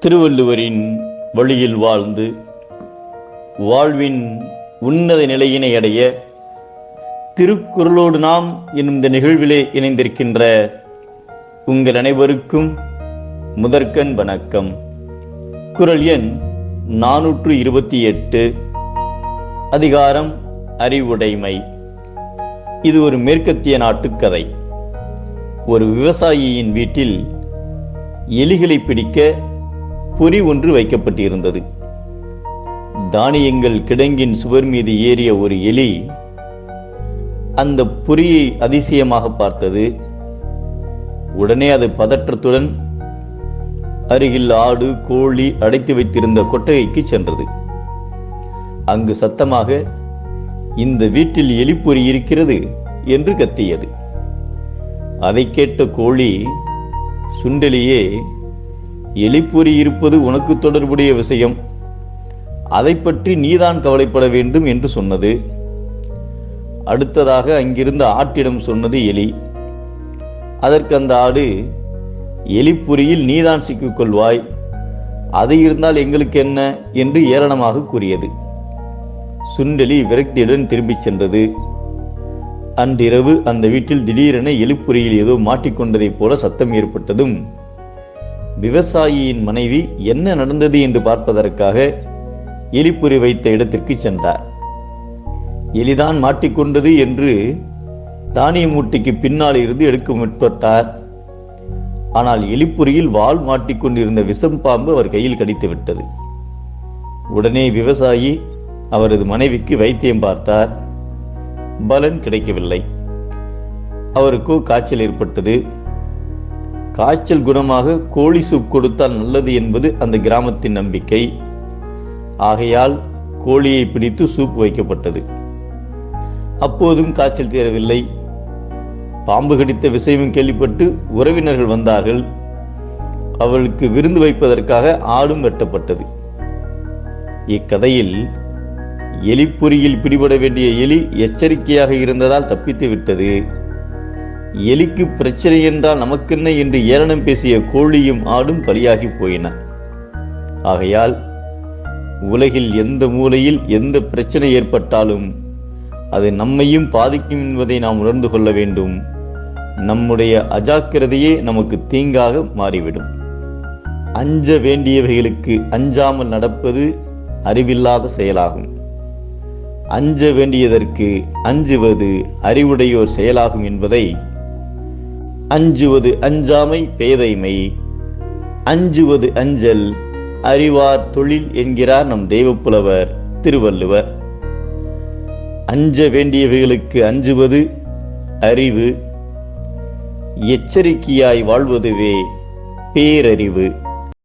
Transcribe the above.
திருவள்ளுவரின் வழியில் வாழ்ந்து வாழ்வின் உன்னத நிலையினை அடைய திருக்குறளோடு நாம் என்னும் இந்த நிகழ்விலே இணைந்திருக்கின்ற உங்கள் அனைவருக்கும் முதற்கண் வணக்கம். குறள் எண் நானூற்று இருபத்தி எட்டு அதிகாரம் அறிவுடைமை. இது ஒரு மேற்கத்திய நாட்டுக்கதை. ஒரு விவசாயியின் வீட்டில் எலிகளை பிடிக்க பொறி ஒன்று வைக்கப்பட்டிருந்தது. தானியங்கள் கிடங்கின் சுவர் மீது ஏறிய ஒரு எலி அந்த பொறியை அதிசயமாக பார்த்தது. உடனே அது பதற்றத்துடன் அருகில் ஆடு கோழி அடைத்து வைத்திருந்த கொட்டகைக்கு சென்றது. அங்கு சத்தமாக இந்த வீட்டில் எலிப்பொறி இருக்கிறது என்று கத்தியது. அதை கேட்ட கோழி சுண்டலியே எலிப்பொறி இருப்பது உனக்கு தொடர்புடைய விஷயம். அதை பற்றி நீதான் கவலைப்பட வேண்டும் என்று சொன்னது. அடுத்ததாக அங்கிருந்த ஆட்டிடம் சொன்னது எலி. அதற்கு அந்த ஆடு எலிப்பொறியில் நீதான் சிக்கிக்கொள்வாய் அது இருந்தால் எங்களுக்கு என்ன? என்று ஏளனமாக கூறியது. சுண்டலி விரக்தியுடன் திரும்பிச் சென்றது. அன்றிரவு அந்த வீட்டில் திடீரென எலிப்பொறியில் ஏதோ மாட்டிக்கொண்டதைப் போல சத்தம் ஏற்பட்டதும் விவசாயியின் மனைவி என்ன நடந்தது என்று பார்ப்பதற்காக எலிப்புரி வைத்த இடத்திற்கு சென்றார். எலிதான் மாட்டிக்கொண்டது என்று தானிய மூட்டைக்கு பின்னால் இருந்து எடுக்க முற்பட்டார். ஆனால் எலிப்புரியில் வால் மாட்டிக்கொண்டிருந்த விஷம் பாம்பு அவர் கையில் கடித்து விட்டது. உடனே விவசாயி அவரது மனைவிக்கு வைத்தியம் பார்த்தார். பலன் கிடைக்கவில்லை. அவருக்கோ காய்ச்சல் ஏற்பட்டது. காய்ச்சல் குணமாக கோழி சூப் கொடுத்தால் நல்லது என்பது அந்த கிராமத்தின் நம்பிக்கை. ஆகையால் கோழியை பிடித்து சூப் வைக்கப்பட்டது. அப்போதும் காய்ச்சல் தீரவில்லை. பாம்பு கடித்த விஷயமும் கேள்விப்பட்டு உறவினர்கள் வந்தார்கள். அவளுக்கு விருந்து வைப்பதற்காக ஆடும் வெட்டப்பட்டது. இக்கதையில் எலிப்பொறியில் பிடிபட வேண்டிய எலி எச்சரிக்கையாக இருந்ததால் தப்பித்து விட்டது. எலிக்கு பிரச்சனை என்றால் நமக்கென்ன என்று ஏளனம் பேசிய கோழியும் ஆடும் பலியாகி போயின. ஆகையால் உலகில் எந்த மூலையில் எந்த பிரச்சனை ஏற்பட்டாலும் அது நம்மையும் பாதிக்கும் என்பதை நாம் உணர்ந்து கொள்ள வேண்டும். நம்முடைய அஜாக்கிரதையே நமக்கு தீங்காக மாறிவிடும். அஞ்ச வேண்டியவைகளுக்கு அஞ்சாமல் நடப்பது அறிவில்லாத செயலாகும். அஞ்ச வேண்டியதற்கு அஞ்சுவது அறிவுடையோர் செயலாகும் என்பதை அஞ்சுவது அஞ்சாமை பேதைமை. அஞ்சுவது அஞ்சல் அறிவார் தொழில் என்கிறார் நம் தெய்வப்புலவர் திருவள்ளுவர். அஞ்ச வேண்டியவைகளுக்கு அஞ்சுவது அறிவு. எச்சரிக்கையாய் வாழ்வதுவே பேரறிவு.